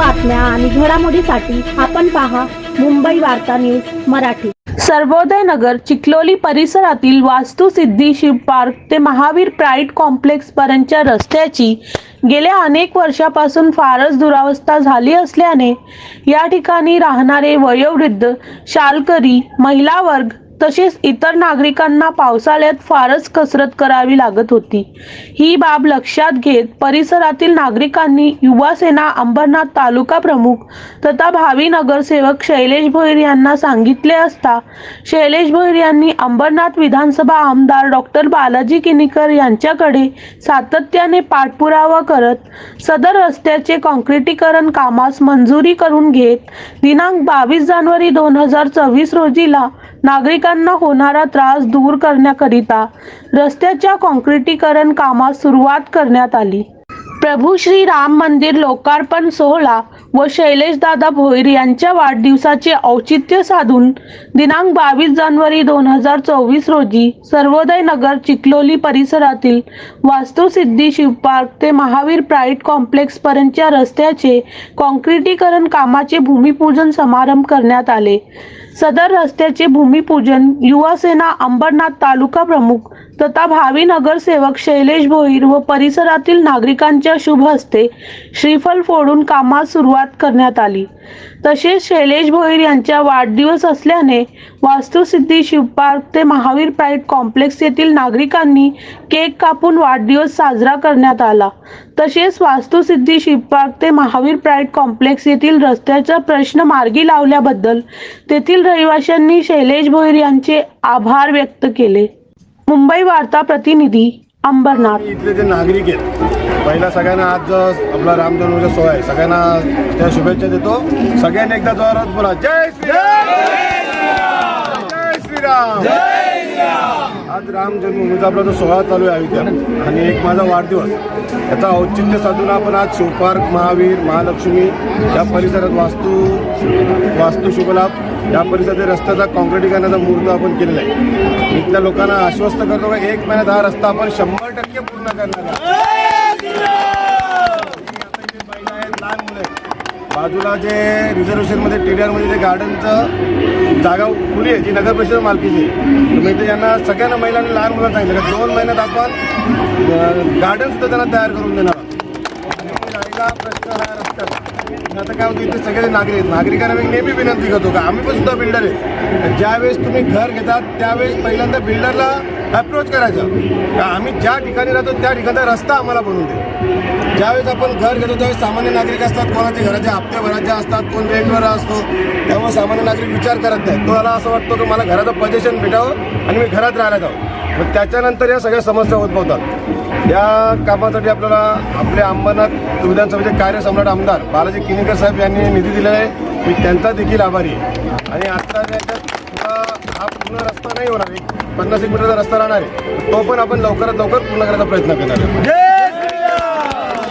बातम्या आणि घडामोडीसाठी आपण पहा मुंबई वार्ता न्यूज मराठी. सर्वोदय नगर चिखलोली परिसरातील वास्तुसिद्धी शिव पार्क ते महावीर प्राईड कॉम्प्लेक्स पर्यंतच्या रस्त्याची गेल्या अनेक वर्षापासून फारच दुरावस्था झाली असल्याने या ठिकाणी राहणारे वयोवृद्ध शालकरी महिला वर्ग तसेच इतर नागरिकांना पावसाळ्यात फारच कसरत करावी लागत होती. ही बाब लक्षात घेत परिसरातील नागरिकांनी युवा सेना अंबरनाथ तालुका प्रमुख तथा भावी नगरसेवक शैलेश भोईर यांना सांगितले असता शैलेश भोईर यांनी अंबरनाथ विधानसभा आमदार डॉक्टर बालाजी किनीकर यांच्याकडे सातत्याने पाठपुरावा करत सदर रस्त्याचे काँक्रिटीकरण कामास मंजुरी करून घेत दिनांक बावीस जानेवारी दोन हजार चोवीस रोजीला नागरिकांना होणारा त्रास दूर करण्याकरिता रस्त्याच्या काँक्रिटीकरण कामास सुरुवात करण्यात आली. प्रभू श्री राम मंदिर लोकार्पण सोहळा व शैलेशदादा भोईर यांच्या वाढदिवसाचे औचित्य साधून दिनांक बावीस जानेवारी दोन हजार चोवीस रोजी सर्वोदय नगर चिखलोली परिसरातील वास्तुसिद्धी शिवपार्क ते महावीर प्राईड कॉम्प्लेक्सपर्यंतच्या रस्त्याचे काँक्रिटीकरण कामाचे भूमिपूजन समारंभ करण्यात आले. सदर रस्त्याचे भूमिपूजन युवा सेना अंबरनाथ तालुका प्रमुख तथा भावी नगरसेवक शैलेश भोईर व परिसरातील नागरिकांच्या शुभ हस्ते श्रीफल फोडून कामास सुरुवात करण्यात आली. तसेच शैलेश भोईर यांच्या वाढदिवस असल्याने वास्तुसिद्धी शिवपार्क ते महावीर प्राईड कॉम्प्लेक्स येथील नागरिकांनी केक कापून वाढदिवस साजरा करण्यात आला. तसेच वास्तुसिद्धी शिवपार्क ते महावीर प्राईड कॉम्प्लेक्स येथील रस्त्याचा प्रश्न मार्गी लावल्याबद्दल तेथील रहिवाशांनी शैलेश भोईर यांचे आभार व्यक्त केले. मुंबई वार्ता प्रतिनिधी अंबरनाथ. इथले जे नागरिक आहेत पहिला सगळ्यांना आज जो आपला रामजन्मचा सोहळा आहे. सगळ्यांना त्या शुभेच्छा देतो. सगळ्यांनी एकदा जोरात बोला. जय श्रीराम! जय श्रीराम! आज राम जन्मभूमीचा आपला जो सोहळा चालू आहे अयोध्यात आणि एक माझा वाढदिवस. याचा औचित्य साधून आपण आज शिवपार्क महावीर महालक्ष्मी या परिसरात वास्तू वास्तू शुभलाभ या परिसरात रस्त्याचा काँक्रिटीकरणाचा मुहूर्त आपण केलेला आहे. इथल्या लोकांना आश्वस्त करतो की एक महिन्यात हा रस्ता आपण शंभर टक्के पूर्ण करणार आहे महिला लहान मुलं आहेत बाजूला जे रिझर्वेशनमध्ये टी डी आरमध्ये जे गार्डनचं जागा खुली आहे जी नगर परिषद मालकीची आहे. मी ते यांना सगळ्यांना महिलांना लहान मुलांना सांगितलं का दोन महिन्यात आपण गार्डनसुद्धा त्यांना तयार करून देणार राहिला प्रश्न हा रस्त्याचा आता काय होतं इथे सगळे नागरिक आहेत नागरिकांना मी नेहमी विनंती करतो का आम्ही पण सुद्धा बिल्डर आहे. ज्यावेळेस तुम्ही घर घेतात त्यावेळेस पहिल्यांदा बिल्डरला अप्रोच करायचं. का आम्ही ज्या ठिकाणी राहतो त्या ठिकाणचा रस्ता आम्हाला बनवून दे ज्यावेळेस आपण घर घेतो त्यावेळेस सामान्य नागरिक असतात कोणाचे घराचे हप्ते भरायचे असतात कोण रेंटवर असतो त्यामुळे सामान्य नागरिक विचार करत नाही तो मला असं वाटतं की मला घराचं पजेशन भेटावं आणि मी घरात राहायला जावं. मग त्याच्यानंतर या सगळ्या समस्या उद्भवतात. या कामासाठी आपल्याला आपले अंबरनाथ विधानसभेचे कार्यसम्राट आमदार बालाजी किनीकर साहेब यांनी निधी दिलेला आहे. मी त्यांचा देखील आभारी आहे. आणि आता हा पूर्ण रस्ता नाही होणार एक. पन्नास एक मीटरचा रस्ता राहणार आहे. तो पण आपण लवकरात लवकर पूर्ण करायचा प्रयत्न करणार आहे.